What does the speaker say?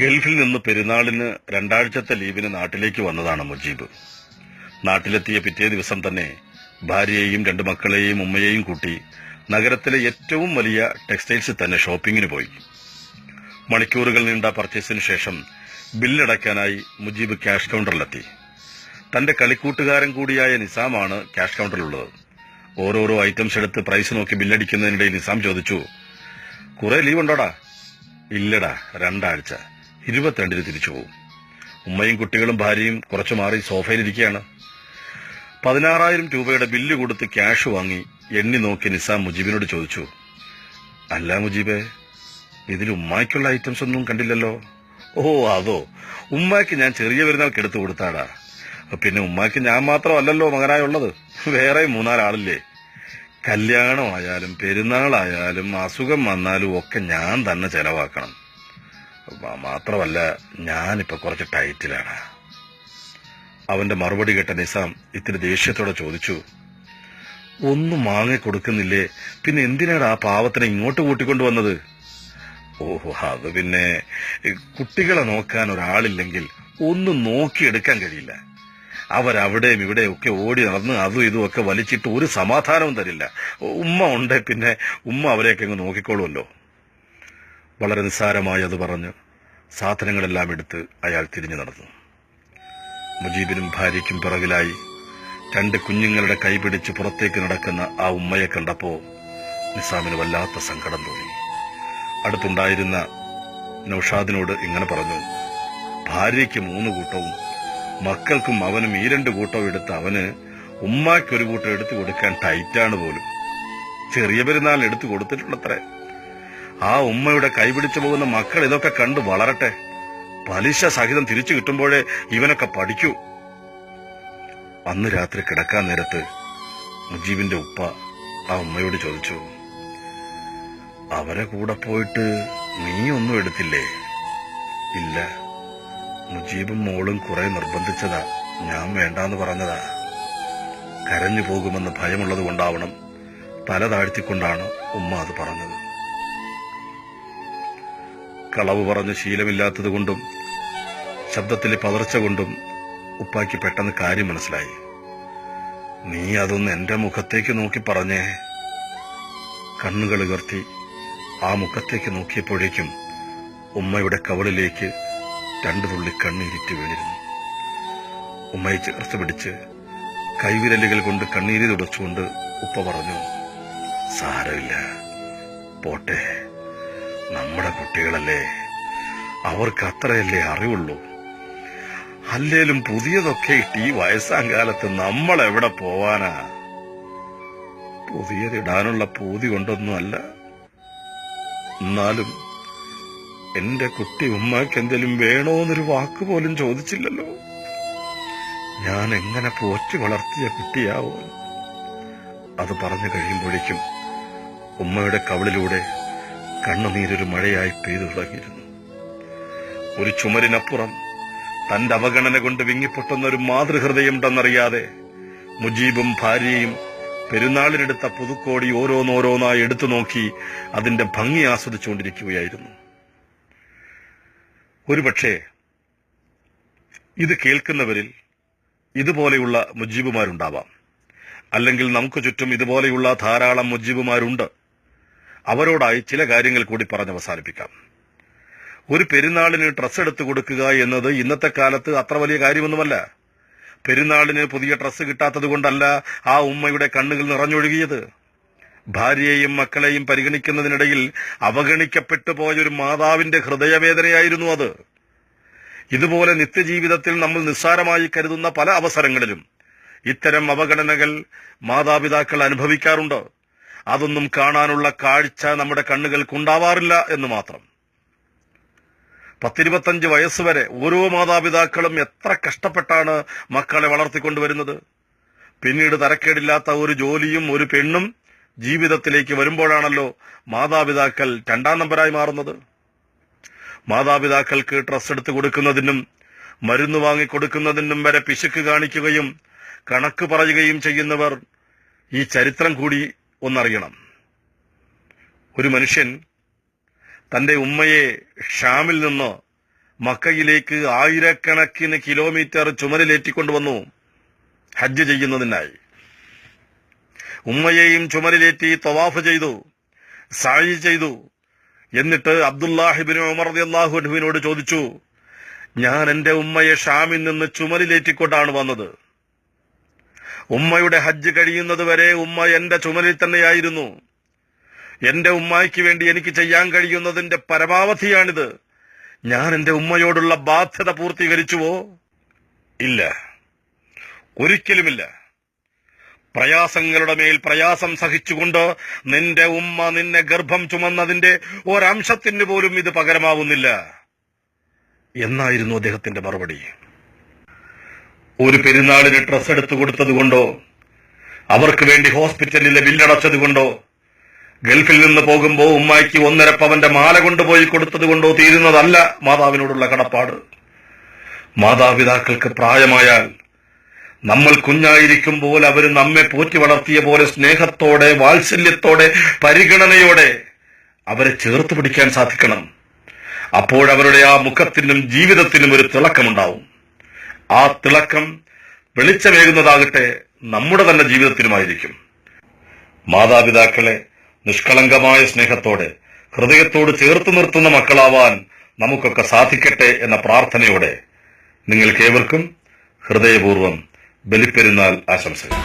ഗൾഫിൽ നിന്ന് പെരുന്നാളിന് രണ്ടാഴ്ചത്തെ ലീവിന് നാട്ടിലേക്ക് വന്നതാണ് മുജീബ്. നാട്ടിലെത്തിയ പിറ്റേ ദിവസം തന്നെ ഭാര്യയെയും രണ്ട് മക്കളെയും ഉമ്മയെയും കൂട്ടി നഗരത്തിലെ ഏറ്റവും വലിയ ടെക്സ്റ്റൈൽസിൽ തന്നെ ഷോപ്പിങ്ങിന് പോയി. മണിക്കൂറുകൾ നീണ്ട പർച്ചേസിന് ശേഷം ബില്ലടയ്ക്കാനായി മുജീബ് ക്യാഷ് കൗണ്ടറിലെത്തി. തന്റെ കളിക്കൂട്ടുകാരൻ കൂടിയായ നിസാമാണ് ക്യാഷ് കൗണ്ടറിലുള്ളത്. ഓരോരോ ഐറ്റംസ് എടുത്ത് പ്രൈസ് നോക്കി ബില്ലടിക്കുന്നതിനിടയിൽ നിസാം ചോദിച്ചു കുറെ ലീവ് ഉണ്ടോടാ ഇല്ലടാ രണ്ടാഴ്ച. ഇരുപത്തിരണ്ടിന് തിരിച്ചു പോകും. ഉമ്മയും കുട്ടികളും ഭാര്യയും കുറച്ചു മാറി സോഫയിലിരിക്കുകയാണ്. പതിനാറായിരം രൂപയുടെ ബില്ല് കൊടുത്ത് ക്യാഷ് വാങ്ങി എണ്ണി നോക്കി നിസാം മുജീബിനോട് ചോദിച്ചു അല്ല മുജീബെ ഇതിൽ ഉമ്മായ്ക്കുള്ള ഐറ്റംസ് ഒന്നും കണ്ടില്ലല്ലോ? ഓ അതോ? ഉമ്മാക്ക് ഞാൻ ചെറിയ പെരുന്നാൾക്ക് എടുത്തു കൊടുത്താടാ. പിന്നെ ഉമ്മാക്ക് ഞാൻ മാത്രമല്ലല്ലോ മകനായുള്ളത്. വേറെ മൂന്നാലാളില്ലേ. കല്യാണമായാലും പെരുന്നാളായാലും അസുഖം വന്നാലും ഒക്കെ ഞാൻ തന്നെ ചെലവാക്കണം. മാത്രമല്ല ഞാനിപ്പോൾ കുറച്ച് ടൈറ്റിലാണ്. അവന്റെ മറുപടി കേട്ട നിസാം ഇത്തിരി ദേഷ്യത്തോടെ ചോദിച്ചു ഒന്നും വാങ്ങി കൊടുക്കുന്നില്ലേ പിന്നെ എന്തിനാണ് ആ പാവത്തിനെ ഇങ്ങോട്ട് കൂട്ടിക്കൊണ്ടുവന്നത്? ഓഹോ അത് പിന്നെ കുട്ടികളെ നോക്കാൻ ഒരാളില്ലെങ്കിൽ ഒന്നും നോക്കിയെടുക്കാൻ കഴിയില്ല. അവരവിടെയും ഇവിടെയും ഒക്കെ ഓടി നടന്ന് അതും ഇതും ഒക്കെ വലിച്ചിട്ട് ഒരു സമാധാനവും തരില്ല. ഉമ്മ ഉണ്ട് പിന്നെ ഉമ്മ അവരെയൊക്കെ അങ്ങ് നോക്കിക്കോളുമല്ലോ. വളരെ നിസ്സാരമായി അത് പറഞ്ഞ് സാധനങ്ങളെല്ലാം എടുത്ത് അയാൾ തിരിഞ്ഞു നടന്നു. മുജീബിനും ഭാര്യയ്ക്കും പിറകിലായി രണ്ട് കുഞ്ഞുങ്ങളുടെ കൈപിടിച്ച് പുറത്തേക്ക് നടക്കുന്ന ആ ഉമ്മയെ കണ്ടപ്പോ നിസാമിന് വല്ലാത്ത സങ്കടം തോന്നി. അടുത്തുണ്ടായിരുന്ന നൌഷാദിനോട് ഇങ്ങനെ പറഞ്ഞു ഭാര്യയ്ക്ക് മൂന്ന് കൂട്ടവും മക്കൾക്കും അവനും ഈ രണ്ട് കൂട്ടവും എടുത്ത് അവന് ഉമ്മാക്കൊരു കൂട്ടം എടുത്തു കൊടുക്കാൻ ടൈറ്റാണ് പോലും. ചെറിയ പെരുന്നാളിന് എടുത്തു കൊടുത്തിട്ടുള്ളത്രേ. ആ ഉമ്മയുടെ കൈപിടിച്ചു പോകുന്ന മക്കൾ ഇതൊക്കെ കണ്ട് വളരട്ടെ. പലിശ സഹിതം തിരിച്ചു കിട്ടുമ്പോഴേ ഇവനൊക്കെ പഠിക്കൂ. അന്ന് രാത്രി കിടക്കാൻ നേരത്ത് മുജീബിന്റെ ഉപ്പ ആ ഉമ്മയോട് ചോദിച്ചു അവരെ കൂടെ പോയിട്ട് നീ ഒന്നും എടുത്തില്ലേ? ഇല്ല. മുജീബും മോളും കുറെ നിർബന്ധിച്ചതാ. ഞാൻ വേണ്ടാന്ന് പറഞ്ഞതാ. കരഞ്ഞു പോകുമെന്ന് ഭയമുള്ളത് കൊണ്ടാവണം തല താഴ്ത്തിക്കൊണ്ടാണ് ഉമ്മ അത് പറഞ്ഞത്. കളവ് പറഞ്ഞ് ശീലമില്ലാത്തത് കൊണ്ടും ശബ്ദത്തിലെ പതർച്ച കൊണ്ടും ഉപ്പാക്ക് പെട്ടെന്ന് കാര്യം മനസ്സിലായി. നീ അതൊന്ന് എന്റെ മുഖത്തേക്ക് നോക്കി പറഞ്ഞേ. കണ്ണുകൾ ഉയർത്തി ആ മുഖത്തേക്ക് നോക്കിയപ്പോഴേക്കും ഉമ്മയുടെ കവളിലേക്ക് രണ്ടു തുള്ളി കണ്ണീരിറ്റ് വീണിരുന്നു. ഉമ്മയെ ചേർത്ത് പിടിച്ച് കൈവിരലുകൾ കൊണ്ട് കണ്ണീര് തുടച്ചുകൊണ്ട് ഉപ്പ പറഞ്ഞു സാരമില്ല പോട്ടെ. നമ്മുടെ കുട്ടികളല്ലേ? അവർക്ക് അത്രയല്ലേ അറിവുള്ളൂ. അല്ലേലും പുതിയതൊക്കെ ഇട്ട് ഈ വയസ്സാം കാലത്ത് നമ്മൾ എവിടെ പോവാനാ പുതിയതിടാനുള്ള പൂതി കൊണ്ടൊന്നും അല്ല എന്നാലും എന്റെ കുട്ടി ഉമ്മക്ക് എന്തെങ്കിലും വേണോന്നൊരു വാക്ക് പോലും ചോദിച്ചില്ലല്ലോ. ഞാൻ എങ്ങനെ പോറ്റി വളർത്തിയ കുട്ടിയാവോ? അത് പറഞ്ഞു കഴിയുമ്പോഴേക്കും ഉമ്മയുടെ കവിളിലൂടെ കണ്ണുനീരൊരു മഴയായി പെയ്തു തുടങ്ങിയിരുന്നു. ഒരു ചുമരിനപ്പുറം തന്റെ അവഗണന കൊണ്ട് വിങ്ങിപ്പൊട്ടുന്ന ഒരു മാതൃഹൃദയമുണ്ടെന്നറിയാതെ മുജീബും ഭാര്യയും പെരുന്നാളിനെടുത്ത പുതുക്കോടി ഓരോന്നോരോന്നായി എടുത്തു നോക്കി അതിന്റെ ഭംഗി ആസ്വദിച്ചുകൊണ്ടിരിക്കുകയായിരുന്നു. ഒരുപക്ഷെ ഇത് കേൾക്കുന്നവരിൽ ഇതുപോലെയുള്ള മുജീബുമാരുണ്ടാവാം. അല്ലെങ്കിൽ നമുക്ക് ചുറ്റും ഇതുപോലെയുള്ള ധാരാളം മുജീബുമാരുണ്ട്. അവരോടായി ചില കാര്യങ്ങൾ കൂടി പറഞ്ഞ് അവസാനിപ്പിക്കാം. ഒരു പെരുന്നാളിന് ഡ്രസ്സ് എടുത്തു കൊടുക്കുക എന്നത് ഇന്നത്തെ കാലത്ത് അത്ര വലിയ കാര്യമൊന്നുമല്ല. പെരുന്നാളിന് പുതിയ ഡ്രസ്സ് കിട്ടാത്തത് കൊണ്ടല്ല ആ ഉമ്മയുടെ കണ്ണുകൾ നിറഞ്ഞൊഴുകിയത്. ഭാര്യയെയും മക്കളെയും പരിഗണിക്കുന്നതിനിടയിൽ അവഗണിക്കപ്പെട്ടു പോയൊരു മാതാവിന്റെ ഹൃദയവേദനയായിരുന്നു അത്. ഇതുപോലെ നിത്യജീവിതത്തിൽ നമ്മൾ നിസ്സാരമായി കരുതുന്ന പല അവസരങ്ങളിലും ഇത്തരം അവഗണനകൾ മാതാപിതാക്കൾ അനുഭവിക്കാറുണ്ട്. അതൊന്നും കാണാനുള്ള കാഴ്ച നമ്മുടെ കണ്ണുകൾക്കുണ്ടാവാറില്ല എന്ന് മാത്രം. പത്തിരുപത്തഞ്ച് വയസ്സ് വരെ ഓരോ മാതാപിതാക്കളും എത്ര കഷ്ടപ്പെട്ടാണ് മക്കളെ വളർത്തിക്കൊണ്ടുവരുന്നത്. പിന്നീട് തരക്കേടില്ലാത്ത ഒരു ജോലിയും ഒരു പെണ്ണും ജീവിതത്തിലേക്ക് വരുമ്പോഴാണല്ലോ മാതാപിതാക്കൾ രണ്ടാം നമ്പരായി മാറുന്നത്. മാതാപിതാക്കൾക്ക് ഡ്രസ് എടുത്തു കൊടുക്കുന്നതിനും മരുന്ന് വാങ്ങിക്കൊടുക്കുന്നതിനും വരെ പിശുക്ക് കാണിക്കുകയും കണക്ക് പറയുകയും ചെയ്യുന്നവർ ഈ ചരിത്രം കൂടി ഒന്നറിയണം. ഒരു മനുഷ്യൻ തന്റെ ഉമ്മയെ ഷാമിൽ നിന്ന് മക്കയിലേക്ക് ആയിരക്കണക്കിന് കിലോമീറ്റർ ചുമരിലേറ്റിക്കൊണ്ടുവന്നു ഹജ്ജ് ചെയ്യുന്നതിനായി. ഉമ്മയെയും ചുമരിലേറ്റി തവാഫ് ചെയ്തു സായി ചെയ്തു. എന്നിട്ട് അബ്ദുല്ലാഹിബിൻ ഉമർ അള്ളാഹുനുവിനോട് ചോദിച്ചു ഞാൻ എന്റെ ഉമ്മയെ ഷാമിൽ നിന്ന് ചുമരിലേറ്റിക്കൊണ്ടാണ് വന്നത്. ഉമ്മയുടെ ഹജ്ജ് കഴിയുന്നത് വരെ ഉമ്മ എന്റെ ചുമലിൽ തന്നെയായിരുന്നു. എന്റെ ഉമ്മായ്ക്ക് വേണ്ടി എനിക്ക് ചെയ്യാൻ കഴിയുന്നതിന്റെ പരമാവധിയാണിത്. ഞാൻ എന്റെ ഉമ്മയോടുള്ള ബാധ്യത പൂർത്തീകരിച്ചുവോ? ഇല്ല. ഒരിക്കലുമില്ല. പ്രയാസങ്ങളുടെ മേൽ പ്രയാസം സഹിച്ചുകൊണ്ട് നിന്റെ ഉമ്മ നിന്നെ ഗർഭം ചുമന്നതിന്റെ ഒരംശത്തിന് പോലും ഇത് പകരമാവുന്നില്ല. എന്നായിരുന്നു അദ്ദേഹത്തിന്റെ മറുപടി. ഒരു പെരുന്നാളിന് ഡ്രസ് എടുത്തു കൊടുത്തതുകൊണ്ടോ അവർക്ക് വേണ്ടി ഹോസ്പിറ്റലിലെ ബില്ലടച്ചത് കൊണ്ടോ? ഗൾഫിൽ നിന്ന് പോകുമ്പോ ഉമ്മായിക്ക് ഒന്നര പവന്റെ മാല കൊണ്ടുപോയി കൊടുത്തതുകൊണ്ടോ തീരുന്നതല്ല മാതാവിനോടുള്ള കടപ്പാട്. മാതാപിതാക്കൾക്ക് പ്രായമായാൽ നമ്മൾ കുഞ്ഞായിരിക്കുമ്പോൾ അവർ നമ്മെ പോറ്റി വളർത്തിയ പോലെ സ്നേഹത്തോടെ വാത്സല്യത്തോടെ പരിഗണനയോടെ അവരെ ചേർത്ത് പിടിക്കാൻ സാധിക്കണം. അപ്പോഴവരുടെ ആ മുഖത്തിനും ജീവിതത്തിനും ഒരു തിളക്കമുണ്ടാവും. ആ തിളക്കം വെളിച്ചമേകുന്നതാകട്ടെ നമ്മുടെ തന്നെ ജീവിതത്തിലുമായിരിക്കും മാതാപിതാക്കളെ നിഷ്കളങ്കമായ സ്നേഹത്തോടെ ഹൃദയത്തോട് ചേർത്ത് നിർത്തുന്ന മക്കളാവാൻ നമുക്കൊക്കെ സാധിക്കട്ടെ എന്ന പ്രാർത്ഥനയോടെ നിങ്ങൾക്കേവർക്കും ഹൃദയപൂർവം ബലിപ്പെരുന്നാൾ ആശംസകൾ.